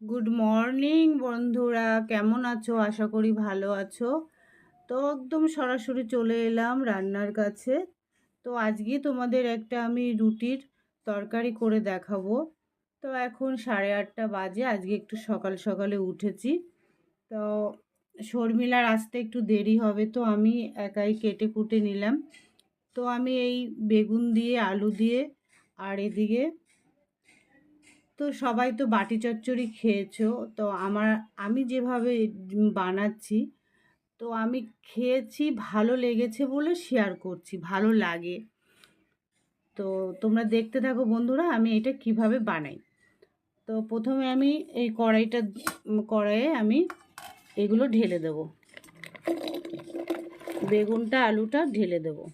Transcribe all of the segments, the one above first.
Good morning বন্ধুরা। কেমন আছো? আশা করি ভালো আছো। তো একদম সরাসরি চলে এলাম রান্নার কাছে। তো আজকে তোমাদের একটা আমি রুটির তরকারি করে দেখাবো। তো এখন সাড়ে আটটা বাজে, আজকে একটু সকাল সকালে উঠেছি। তো শর্মিলার আসতে একটু দেরি হবে, তো আমি একাই কেটে কুটে নিলাম। তো আমি এই বেগুন দিয়ে, আলু দিয়ে, আর এদিকে তো সবাই তো বাটি চচ্চড়ি খেয়েছো। তো আমার, আমি যেভাবে বানাচ্ছি, তো আমি খেয়েছি, ভালো লেগেছে বলে শেয়ার করছি, ভালো লাগে। তো তোমরা দেখতে থাকো বন্ধুরা, আমি এটা কীভাবে বানাই। তো প্রথমে আমি এই কড়াইটা, কড়াইয়ে আমি এগুলো ঢেলে দেব। বেগুনটা, আলুটা ঢেলে দেবো।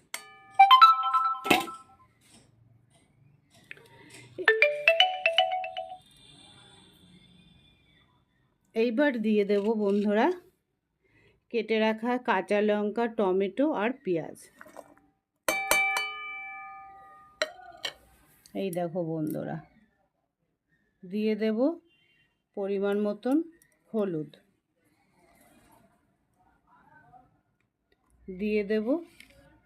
এইবার দিয়ে দেব বন্ধুরা। কেটে রাখা কাঁচা লঙ্কা, টমেটো আর পেঁয়াজ। এই দেখো বন্ধুরা। দিয়ে দেব পরিমাণ মতন হলুদ। দিয়ে দেব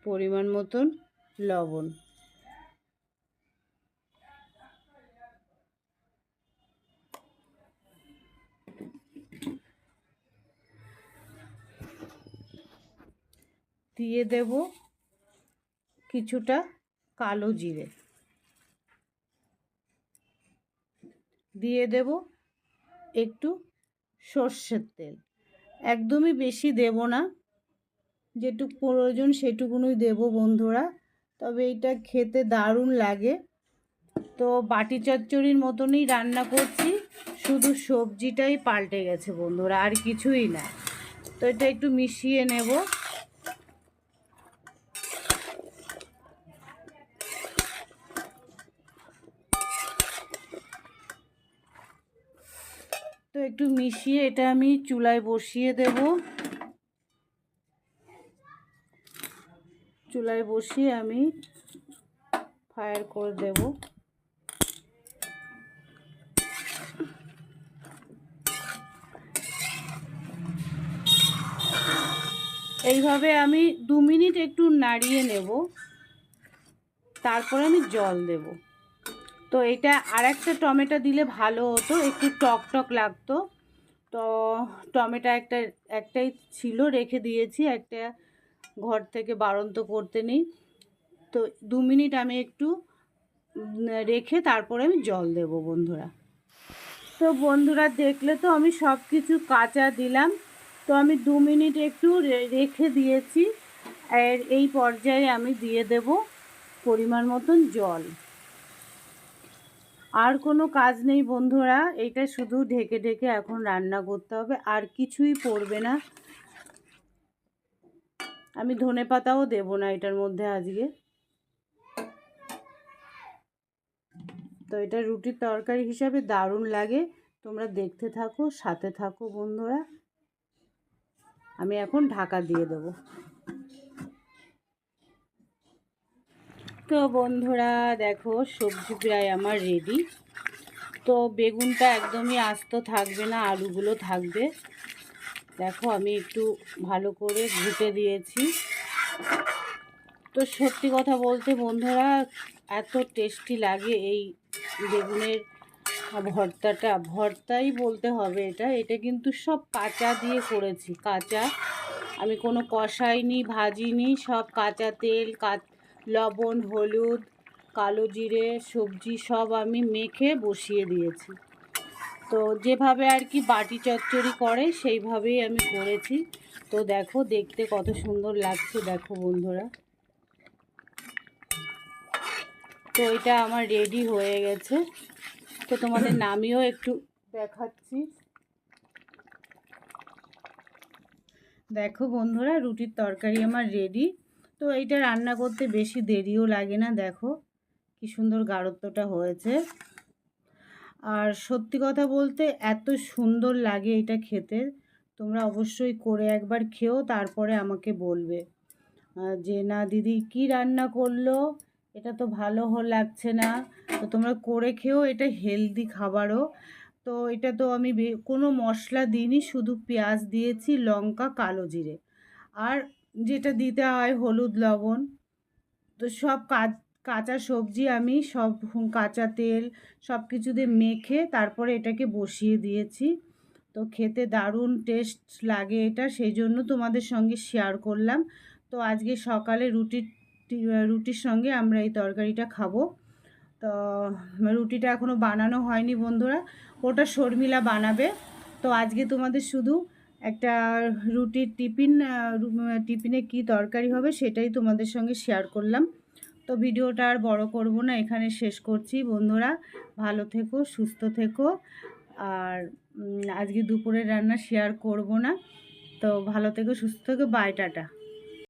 পরিমাণ মতন লবণ। দিয়ে দেব কিছুটা কালো জিরে। দিয়ে দেব একটু সর্ষের তেল। একদমই বেশি দেব না, যেটুকু প্রয়োজন সেটুকুনই দেব বন্ধুরা, তবে এটা খেতে দারুণ লাগে। তো বাটি চচ্চড়ির মতনই রান্না করছি, শুধু সবজিটাই পাল্টে গেছে বন্ধুরা, আর কিছুই না। তো এটা একটু মিশিয়ে নেব। একটু মিশিয়ে এটা আমি চুলায় বসিয়ে দেব। চুলায় বসিয়ে আমি ফায়ার করে দেব। এইভাবে আমি দু মিনিট একটু নাড়িয়ে নেব। তারপরে আমি জল দেবো। তো এটা আর একটা টমেটো দিলে ভালো হতো, একটু টক টক লাগতো। তো টমেটো একটা, একটাই ছিল, রেখে দিয়েছি, একটা ঘর থেকে বারন্ত করতে নেই। তো দু মিনিট আমি একটু রেখে তারপরে আমি জল দেব বন্ধুরা। তো বন্ধুরা দেখলে তো আমি সব কিছু কাঁচা দিলাম। তো আমি দু মিনিট একটু রেখে দিয়েছি। আর এই পর্যায়ে আমি দিয়ে দেব পরিমাণ মতন জল। আর কোনো কাজ নেই বন্ধুরা, এটা শুধু ঢেকে ঢেকে এখন রান্না করতে হবে, আর কিছুই পড়বে না। আমি ধনে পাতাও দেবো না এটার মধ্যে আজকে। তো এটা রুটির তরকারি হিসাবে দারুণ লাগে, তোমরা দেখতে থাকো, সাথে থাকো বন্ধুরা। আমি এখন ঢাকা দিয়ে দেবো। তো বন্ধুরা, দেখো সবজি প্রায় আমার রেডি তো বেগুনটা একদমই আস্ত থাকবে না, আলুগুলো থাকবে। দেখো আমি একটু ভালো করে ঘুটে দিয়েছি। তো সত্যি কথা বলতে বন্ধুরা, এত টেস্টি লাগে এই বেগুনের ভর্তাটা। ভর্তাই বলতে হবে এটা এটা কিন্তু সব কাঁচা দিয়ে করেছি, কাঁচা। আমি কোনো কষাইনি, ভাজিনি, সব কাঁচা তেল, কাঁচা লবণ, হলুদ, কালো জিরে, সবজি সব আমি মেখে বসিয়ে দিয়েছি। তো যেভাবে আর কি বাটি চচ্চড়ি করে, সেইভাবেই আমি করেছি। তো দেখো, দেখতে কত সুন্দর লাগছে, দেখো বন্ধুরা। তো এটা আমার রেডি হয়ে গেছে। তো তোমাদের নামিও একটু দেখাচ্ছি। দেখো বন্ধুরা, রুটির তরকারি আমার রেডি। তো এইটা রান্না করতে বেশি দেরিও লাগে না, দেখো কি সুন্দর গাঢ়ত্বটা হয়েছে। আর সত্যি কথা বলতে এত সুন্দর লাগে এটা খেতে, তোমরা অবশ্যই করে একবার খেও, তারপরে আমাকে বলবে। যে না দিদি কি রান্না করল? এটা তো ভালো লাগছে না। তো তোমরা করে খেও, এটা হেলদি খাবারও। তো এটা তো আমি কোনো মশলা দিইনি, শুধু পেঁয়াজ দিয়েছি, লঙ্কা, কালো জিরে। আর যেটা দিতে হয় হলুদ, লবণ। তো সব কাজ কাঁচা সবজি আমি সব কাঁচা তেল সব কিছু দিয়ে মেখে তারপরে এটাকে বসিয়ে দিয়েছি। তো খেতে দারুণ টেস্ট লাগে এটা, সেই জন্য তোমাদের সঙ্গে শেয়ার করলাম। তো আজকে সকালে রুটির টি- রুটির সঙ্গে আমরা এই তরকারিটা খাব। তো রুটিটা এখনও বানানো হয়নি বন্ধুরা, ওটা শর্মিলা বানাবে। তো আজকে তোমাদের শুধু একটা রুটির টিফিন টিফিনে কি তরকারি হবে সেটাই তোমাদের সঙ্গে শেয়ার করলাম। তো ভিডিওটা আর বড় করব না, এখানে শেষ করছি। বন্ধুরা, ভালো থেকো, সুস্থ থেকো। আর আজকে দুপুরের রান্না শেয়ার করব না। তো ভালো থেকো, সুস্থ থেকো বাই টাটা।